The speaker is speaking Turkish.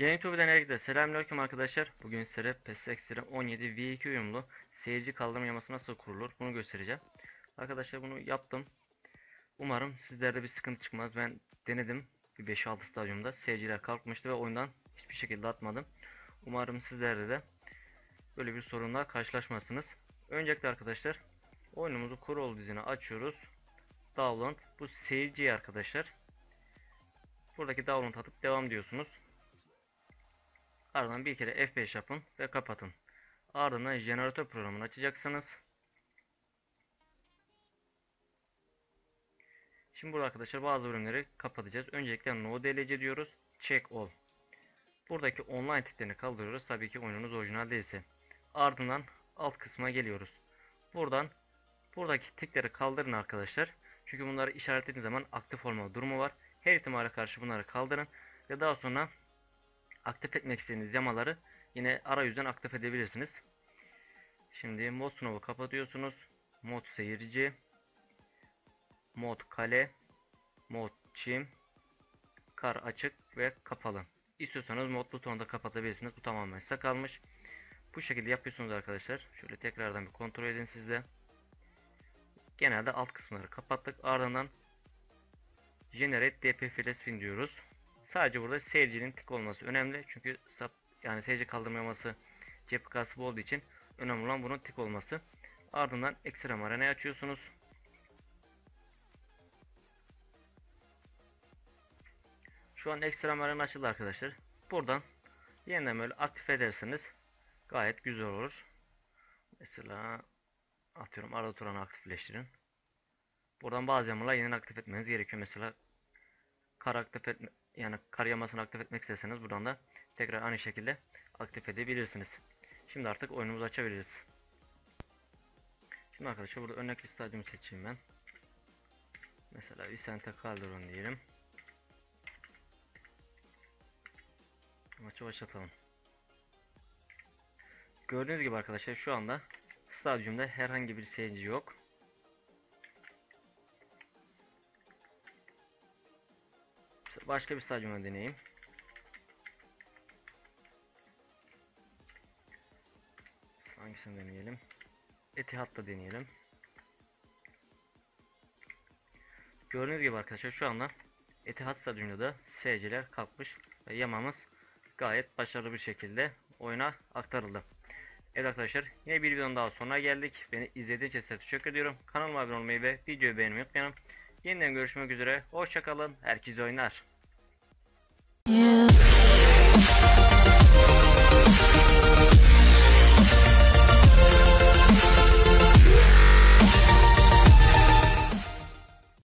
GameTube'dan herkese selamünaleyküm arkadaşlar. Bugün size PES Extreme 17 V2 uyumlu seyirci kaldırma yaması nasıl kurulur bunu göstereceğim. Arkadaşlar bunu yaptım. Umarım sizlerde bir sıkıntı çıkmaz. Ben denedim bir 5-6 stadyumda seyirciler kalkmıştı ve oyundan hiçbir şekilde atmadım. Umarım sizlerde de böyle bir sorunla karşılaşmazsınız. Öncelikle arkadaşlar oyunumuzu kurul dizine açıyoruz. Download bu seyirci arkadaşlar. Buradaki download atıp devam diyorsunuz. Ardından bir kere F5 yapın ve kapatın. Ardından jeneratör programını açacaksınız. Şimdi burada arkadaşlar bazı bölümleri kapatacağız. Öncelikle no DLC diyoruz. Check all. Buradaki online tiklerini kaldırıyoruz. Tabii ki oyununuz orijinal değilse. Ardından alt kısma geliyoruz. Buradan buradaki tikleri kaldırın arkadaşlar. Çünkü bunları işaretlediğiniz zaman aktif olma durumu var. Her ihtimale karşı bunları kaldırın ve daha sonra aktif etmek istediğiniz yamaları yine arayüzden aktif edebilirsiniz. Şimdi mod sınavı kapatıyorsunuz. Mod seyirci, mod kale, mod çim, kar açık ve kapalı. İstiyorsanız mod butonu da kapatabilirsiniz. Bu tamamen size kalmış. Bu şekilde yapıyorsunuz arkadaşlar. Şöyle tekrardan bir kontrol edin sizde. Genelde alt kısımları kapattık. Ardından Generate DP diyoruz. Sadece burada seyircinin tık olması önemli. Çünkü sap yani seyirci kaldırmaması cep kasıbı olduğu için önemli olan bunun tık olması. Ardından Extreme Arena'yı açıyorsunuz. Şu an Extreme Arena açıldı arkadaşlar. Buradan yeniden böyle aktif ederseniz gayet güzel olur. Mesela atıyorum arada turanı aktifleştirin. Buradan bazı yamalar yeniden aktif etmeniz gerekiyor. Mesela kar aktif etme, yani kar yamasını aktif etmek isterseniz buradan da tekrar aynı şekilde aktif edebilirsiniz. Şimdi artık oyunumuzu açabiliriz. Şimdi arkadaşlar burada örnek bir stadyum seçeyim ben. Mesela Vicente Calderon diyelim. Maçı başlatalım. Gördüğünüz gibi arkadaşlar şu anda stadyumda herhangi bir seyirci yok. Başka bir stadyuma deneyeyim. Hangisini deneyelim? Etihad'da deneyelim. Gördüğünüz gibi arkadaşlar şu anda Etihad Stadyumunda da seyirciler kalkmış ve yamamız gayet başarılı bir şekilde oyuna aktarıldı. Evet arkadaşlar yine bir videonun daha sonuna geldik. Beni izlediğiniz için teşekkür ediyorum. Kanalıma abone olmayı ve videoyu beğenmeyi unutmayın. Yeniden görüşmek üzere. Hoşçakalın. Herkese oynar.